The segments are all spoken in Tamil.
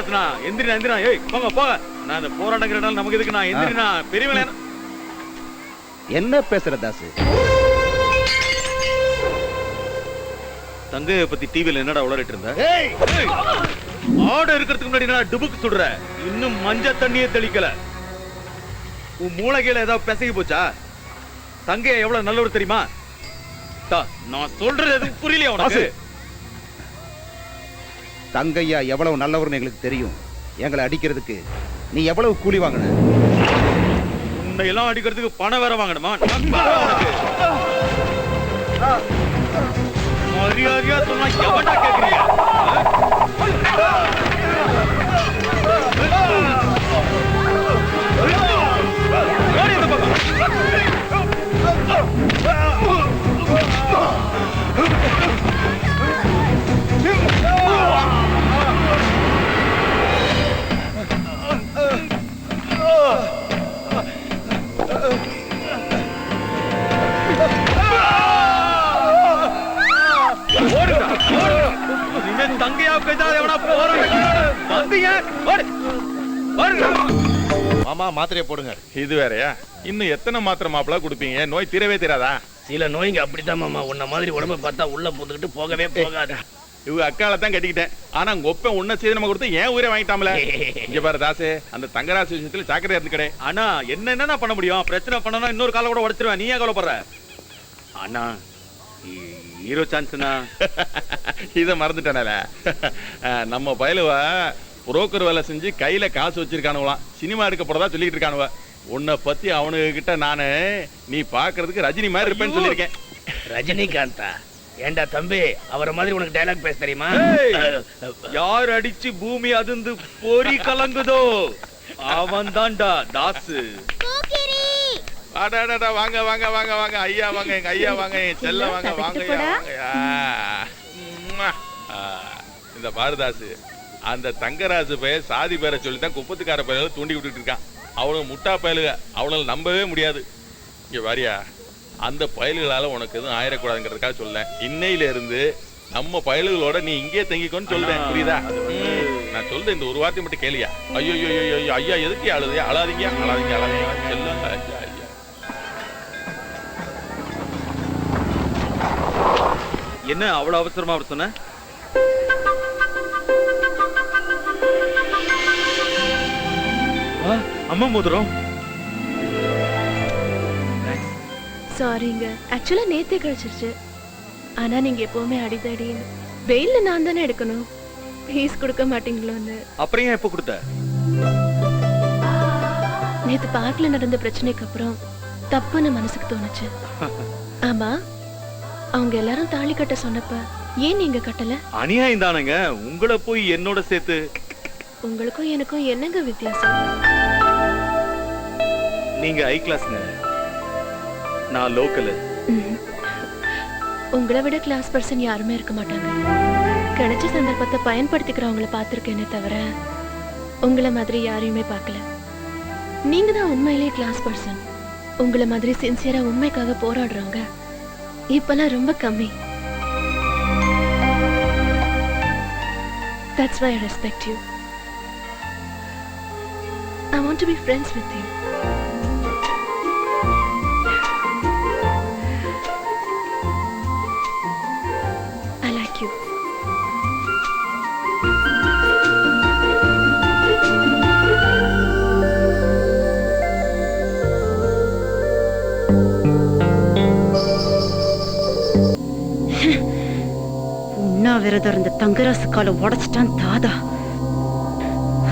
தங்கராசனா எந்திரினா எந்திரினா ஏய் போங்க போங்க. நான் இந்த போராட்டம் கிரடால் நமக்கு எதுக்குண்ணா எந்திரினா பெரியவள என்ன பேசுற தாசு? தங்கைய பத்தி டிவில என்னடா உளறிட்டு இருந்த? ஆடு இருக்கிறதுக்கு முன்னாடி என்ன டுபுக்கு சுடுற? இன்னும் மஞ்ச தண்ணியே தெளிக்கல. உன் மூளைகையில ஏதாவது பிசகி போச்சா? தங்கைய எவ்வளவு நல்லவர் தெரியுமா? நான் சொல்றது எதுவும் புரியலையா உனக்கு? தங்கையா எவ்வளவு நல்லவர்னு எங்களுக்கு தெரியும். எங்களை அடிக்கிறதுக்கு நீ எவ்வளவு கூலி வாங்கின? உன்னை எல்லாம் அடிக்கிறதுக்கு பணம் வேற வாங்கணுமா மரியாதையா சொன்னா எவன்டா கேக்குறீங்க? ஓடு. மாமா மாத்திரையை போடுங்க. இது வேறயா? இன்னும் எத்தனை மாத்திரை மாப்பிள கொடுப்பீங்க? நோய் தீரவே தீராதா? சில நோய்ங்க அப்படித்தான் மாமா. உன்ன மாதிரி உடம்ப பார்த்தா உள்ள புந்துக்கிட்டு போகவே போகாது. இவங்க அக்கால தான் கட்டிக்கிட்டேன். ஆனா உங்க ஒப்ப உன்ன செய்து நம்ம கொடுத்து ஏன் உயிரை வாங்கிட்டாமல? இங்க பாரு தாசு. அந்த தங்கராசு விஷயத்துல ஜாக்கிரதையா இருந்து கடை அண்ணா என்ன என்னண்ணா பண்ண முடியும்? பிரச்சனை பண்ணனா இன்னொரு கால கூட உடைச்சிருவேன். நீ ஏன் கவலைப்படுற? அண்ணா ஹீரோ சான்ஸ்னா? இத மறந்துட்டானல நம்ம பயலுவ புரோக்கர் வேலை செஞ்சு கையில காசு வச்சிருக்கானுவலாம். சினிமா எடுக்க போறதா சொல்லிட்டு இருக்கானுவ. உன்னை பத்தி அவனுங்க கிட்ட நானு நீ பாக்குறதுக்கு ரஜினி மாதிரி இருப்பேன்னு சொல்லியிருக்கேன். ரஜினிகாந்தா ஏண்டா தம்பி அவரை மாதிரி உனக்கு டைலாக் பேச தெரியுமா? யார் அடிச்சு பூமி அதிர்ந்து பொறி கலங்குதோ அவன் தான்டா தாசு அடாடாடா வாங்க வாங்க வாங்க வாங்க. ஐயா வாங்க எங்க ஐயா வாங்க என் செல்ல வாங்க வாங்க. இந்த பாரதாசு அந்த தங்கராசு பையன் சாதி பேரை சொல்லி தான் குப்பத்துக்கார பையல தூண்டி விட்டுட்டு இருக்கான். அவனுக்கு முட்டா பயலுக அவனால நம்பவே முடியாது. இங்கே வாரியா அந்த பயல்களால் உனக்கு எதுவும் ஆயிடக்கூடாதுங்கிறதுக்காக சொல்லேன் இன்னையில இருந்து நம்ம பயல்களோட நீ இங்கே தங்கிக்கோன்னு சொல்றேன் புரியுதா? நான் சொல்றேன் இந்த ஒரு வார்த்தை மட்டும் கேளியா. ஐயோ ஐயோ ஐயோ ஐயா எதுக்கு அழுது அழாதீங்க அழாதீங்க. அழாதீங்க செல்லம் என்ன அவ்வளவு அவசரமா அவர் சொன்ன? அம்மா மோதிரம். சாரிங்க ஆக்சுவலா நேத்தே கழிச்சிருச்சு. ஆனா நீங்க எப்பவுமே அடிதடி வெயில்ல நான் தானே எடுக்கணும். ஃபீஸ் கொடுக்க மாட்டீங்களோன்னு. அப்புறம் ஏன் எப்ப கொடுத்த? நேத்து பார்க்ல நடந்த பிரச்சனைக்கு அப்புறம் தப்புன்னு மனசுக்கு தோணுச்சு. ஆமா. அவங்க எல்லாரும் தாலி கட்ட சொன்னப்ப ஏன் நீங்க கட்டல? அநியாயம் தானங்க. உங்களை போய் என்னோட சேர்த்து உங்களுக்கும் எனக்கும் என்னங்க வித்தியாசம்? நீங்க ஐ கிளாஸ்ங்க நான் லோக்கல் உங்களை விட கிளாஸ் பர்சன் யாருமே இருக்க மாட்டாங்க. கிடைச்ச சந்தர்ப்பத்தை பயன்படுத்திக்கிறவங்கள பார்த்துருக்கேனே தவிர உங்களை மாதிரி யாரையுமே பார்க்கல. நீங்க தான் உண்மையிலேயே கிளாஸ் பர்சன் உங்களை மாதிரி சின்சியரா உண்மைக்காக போராடுறவங்க இப்பெல்லாம் ரொம்ப கம்மி. That's why I respect you I want to be friends with you உண்ணாவிரதம் இருந்த தங்கராசு காலை உடைச்சிட்டான் தாதா.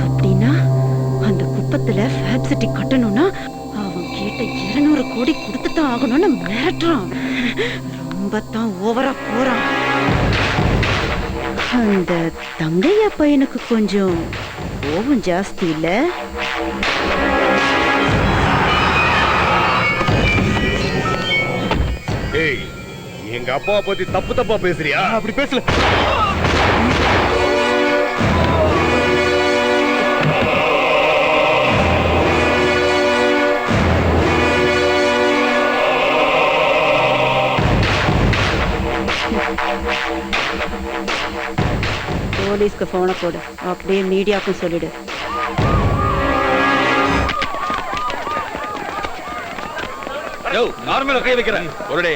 அப்படின்னா அந்த குப்பத்துல ஃபேப் சிட்டி கட்டணும்னா அவன் கேட்ட இருநூறு கோடி கொடுத்துதான் ஆகணும்னு மிரட்டுறான். ரொம்ப தான் ஓவரா போறான். அந்த தங்கையா பையனுக்கு கொஞ்சம் கோபம் ஜாஸ்தி இல்லை? எங்க அப்பாவை பத்தி தப்பு தப்பா பேசுறியா? அப்படி பேசல. போலீஸ்க்கு போனை போடு. அப்படியே மீடியாவுக்கும் சொல்லிடு. நார்மலா கை வைக்கிறேன். ஒருடே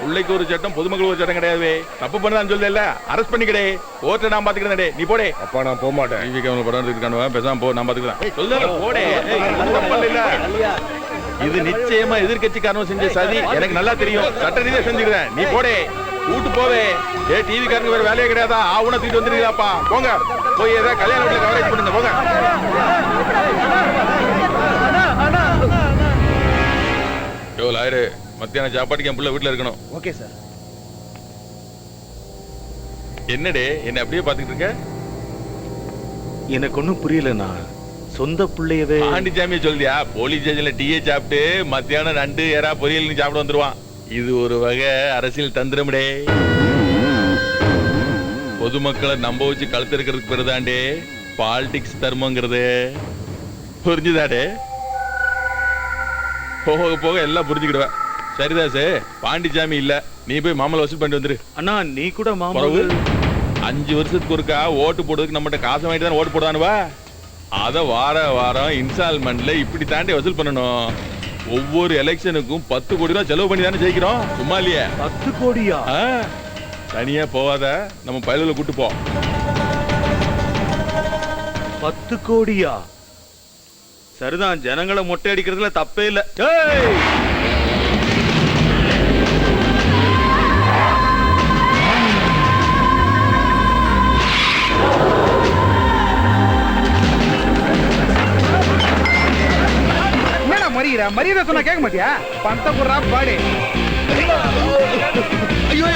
பிள்ளைக்கு ஒரு சட்டம் பொதுமக்களுக்கு ஒரு சட்டம் கிடையாது தப்பு பண்ணதான் சொல்லல அரெஸ்ட் பண்ணிக்கடே. ஓட்ட நான் பாத்துக்கிறேன் டேய். நீ போடே. அப்பா நான் போக மாட்டேன். டிவி கேமரா படம் எடுத்துக்கானுவா பேசாம போ நான் பாத்துக்கிறேன். சொல்லுங்க போடே. இது நிச்சயமா எதிர்க்கட்சிக்காரனும் செஞ்ச சதி. எனக்கு நல்லா தெரியும். சட்ட ரீதியா செஞ்சுக்கிறேன். நீ போடே. கூட்டு போவே. ஏ டிவி காரங்க வேற வேலையே கிடையாதா? ஆவுன தூக்கிட்டு வந்துருக்கீங்களாப்பா போங்க. போய் ஏதாவது கல்யாண வீட்டுல கவரேஜ் பண்ணுங்க. போங்க. யோ லாயரு. மத்தியான சாப்பாட்டுக்கு என் புள்ள வீட்டுல இருக்கணும். Okay sir. என்னடே என்ன அப்படியே பாத்துக்கிட்டு இருக்க? எனக்கு ஒண்ணும் புரியலண்ணா. சொந்த பிள்ளையவே பாண்டிச்சாமியை சொல்லியா போலீஸ் ஸ்டேஷன்ல டீயை சாப்பிட்டு மத்தியானம் நண்டு ஏறா பொரியல் சாப்பிட வந்துருவான். இது ஒரு வகை அரசியல் தந்திரம்டே. பொதுமக்களை நம்ப வச்சு கழுத்து இருக்கிறதுக்கு பிறதாண்டே பாலிடிக்ஸ் தர்மங்கிறது. புரிஞ்சுதாடே? போக போக எல்லாம் புரிஞ்சுக்கிடுவேன். சரிதாசு பாண்டிச்சாமி இல்ல. நீ போய் மாமலை வசூல் பண்ணிட்டு வந்துரு. அண்ணா நீ கூட குறவு மாமா அஞ்சு வருஷத்துக்கு ஒருக்கா ஓட்டு போடுறதுக்கு நம்மகிட்ட காசு வாங்கிட்டு தான் ஓட்டு போடானுவா அத வார வாரம் இன்ஸ்டால்மெண்ட்ல இப்படி தாண்டி வசூல் பண்ணணும். ஒவ்வொரு எலெக்ஷனுக்கும் பத்து கோடி ரூபாய் செலவு பண்ணி தானே ஜெயிக்கிறோம். சும்மா இல்லையே? பத்து கோடியா? தனியா போவாத நம்ம பயலுல கூட்டு போ. பத்து கோடியா? சரிதான் ஜனங்களை மொட்டை அடிக்கிறதுல தப்பே இல்ல. மரியிற மரியாதை சொன்னா கேட்க மாட்டியா? பந்த குடுறா பாடு. ஐயோ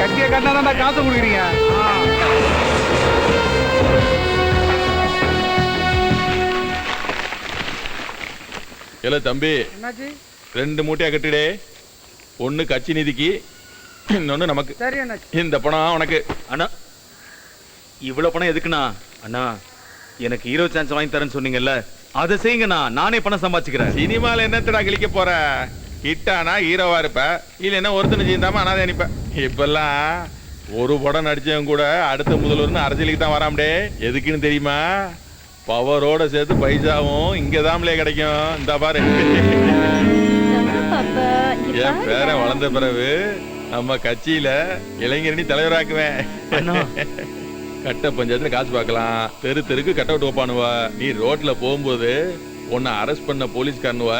கட்டிய கட்டினா காசு கொடுக்குறீங்க. இல்ல தம்பி. என்னாச்சு? ரெண்டு மூட்டையா கட்டுடே. ஒண்ணு கட்சி நிதிக்கு இன்னொன்னு நமக்கு. சரி என்னாச்சு? இந்த பணம் உனக்கு. அண்ணா இவ்வளவு பணம் எதுக்குண்ணா? அண்ணா எனக்கு ஹீரோ சான்ஸ் வாங்கி தரேன்னு சொன்னீங்கல்ல அதை செய்யுங்கண்ணா. நானே பணம் சம்பாதிச்சுக்கிறேன். சினிமால என்னத்தடா கிழிக்க போற? ஹிட்டானா ஹீரோவா இருப்ப? இல்லைன்னா ஒருத்தனை செய்தாம அனாதை அனுப்ப இப்பெல்லாம் ஒரு படம் நடிச்சவன் கூட அடுத்த முதல்வர்னு அரசியலுக்கு தான் வராமடே. எதுக்குன்னு தெரியுமா? பவரோட சேர்த்து பைசாவும் இங்கதான்லே கிடைக்கும். இந்த பாரு. என் பேரன் வளர்ந்த பிறகு நம்ம கட்சியில இளைஞரணி தலைவராக்குவேன். கட்ட பஞ்சாயத்துல காசு பார்க்கலாம். தெரு தெருக்கு கட்ட விட்டு வைப்பானுவா. நீ ரோட்ல போகும்போது உன்னை அரெஸ்ட் பண்ண போலீஸ்காரனுவ.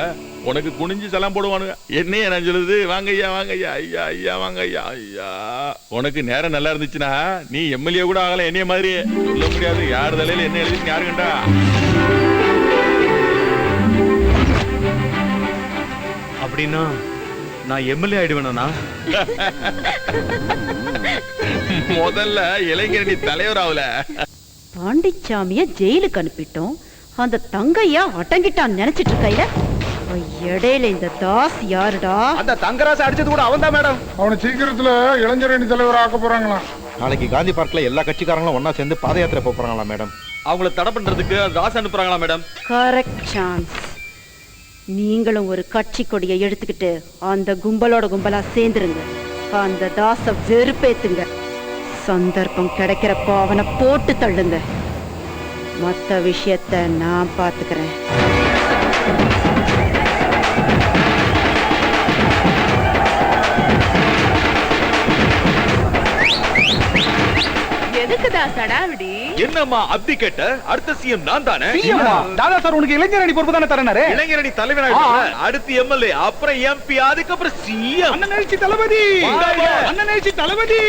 உனக்கு குனிஞ்சு சலாம் போடுவானுங்க. என்னைய நான் சொல்லுது வாங்க ஐயா வாங்க ஐயா ஐயா ஐயா வாங்க ஐயா. ஐயா உனக்கு நேரம் நல்லா இருந்துச்சுன்னா நீ எம்எல்ஏ கூட ஆகல என்னைய மாதிரி. சொல்ல முடியாது. யார் தலையில என்ன எழுதி யாரு கண்டா? அப்படின்னா நான் எம்எல்ஏ ஆயிடுவேனா முதல்ல இளைஞரணி தலைவர் ஆகல பாண்டிச்சாமிய ஜெயிலுக்கு அனுப்பிட்டோம். அந்த தங்கையா அடங்கிட்டான் நினைச்சிட்டு இருக்கையில இடையில இந்த தாஸ் யாருடா? அந்த தங்கராசு அடிச்சது கூட அவன் தான் மேடம். அவனை சீக்கிரத்துல இளைஞரணி தலைவர் ஆக்க போறாங்களாம் நாளைக்கு காந்தி பார்க்ல எல்லா கட்சிக்காரங்களும் ஒண்ணா சேர்ந்து பாத யாத்திரை போறாங்களா மேடம்? அவங்கள தடை பண்றதுக்கு ராசு அனுப்புறாங்களா மேடம்? கரெக்ட் சான்ஸ் நீங்களும் ஒரு கட்சி கொடியை எடுத்துக்கிட்டு அந்த கும்பலோட கும்பலா சேர்ந்துருங்க. அந்த தாச வெறுப்பேத்துங்க. சந்தர்ப்பம் கிடைக்கிறப்போ அவனை போட்டு தள்ளுங்க. மத்த விஷயத்த நான் பாத்துக்கிறேன். சடாவிடி என்னம்மா அப்படி கேட்ட? அடுத்த சிஎம் நான் தானே? தாதா சார் உனக்கு இளைஞரணி பொறுப்பு தானே தரனாரு இளைஞரணி தலைவனாக அடுத்து எம்எல்ஏ அப்புறம் எம்பி அதுக்கப்புறம் சிஎம் அண்ணன் எழுச்சி தளபதி. அண்ணன் எழுச்சி தளபதி.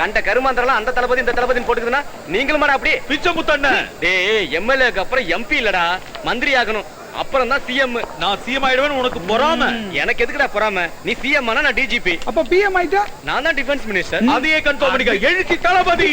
கண்ட கருமாந்திரலாம் அந்த தளபதி இந்த தளபதின்னு போட்டுக்குதுன்னா நீங்களும் மாடா அப்படி. பிச்சமுத்தண்ண டேய் எம்எல்ஏக்கு அப்புறம் எம்பி இல்லடா. மந்திரி ஆகணும். அப்புறம் தான் சிஎம் நான் சிஎம் ஆயிடுவேன்னு உனக்கு பொறாம. எனக்கு எதுக்குடா பொறாம? நீ சிஎம் ஆனா நான் டிஜிபி அப்ப பிஎம் ஆயிட்டா? நான் தான் டிஃபென்ஸ் மினிஸ்டர் அதையே கன்ஃபார்ம் பண்ணிக்க. எழுச்சி தளபதி.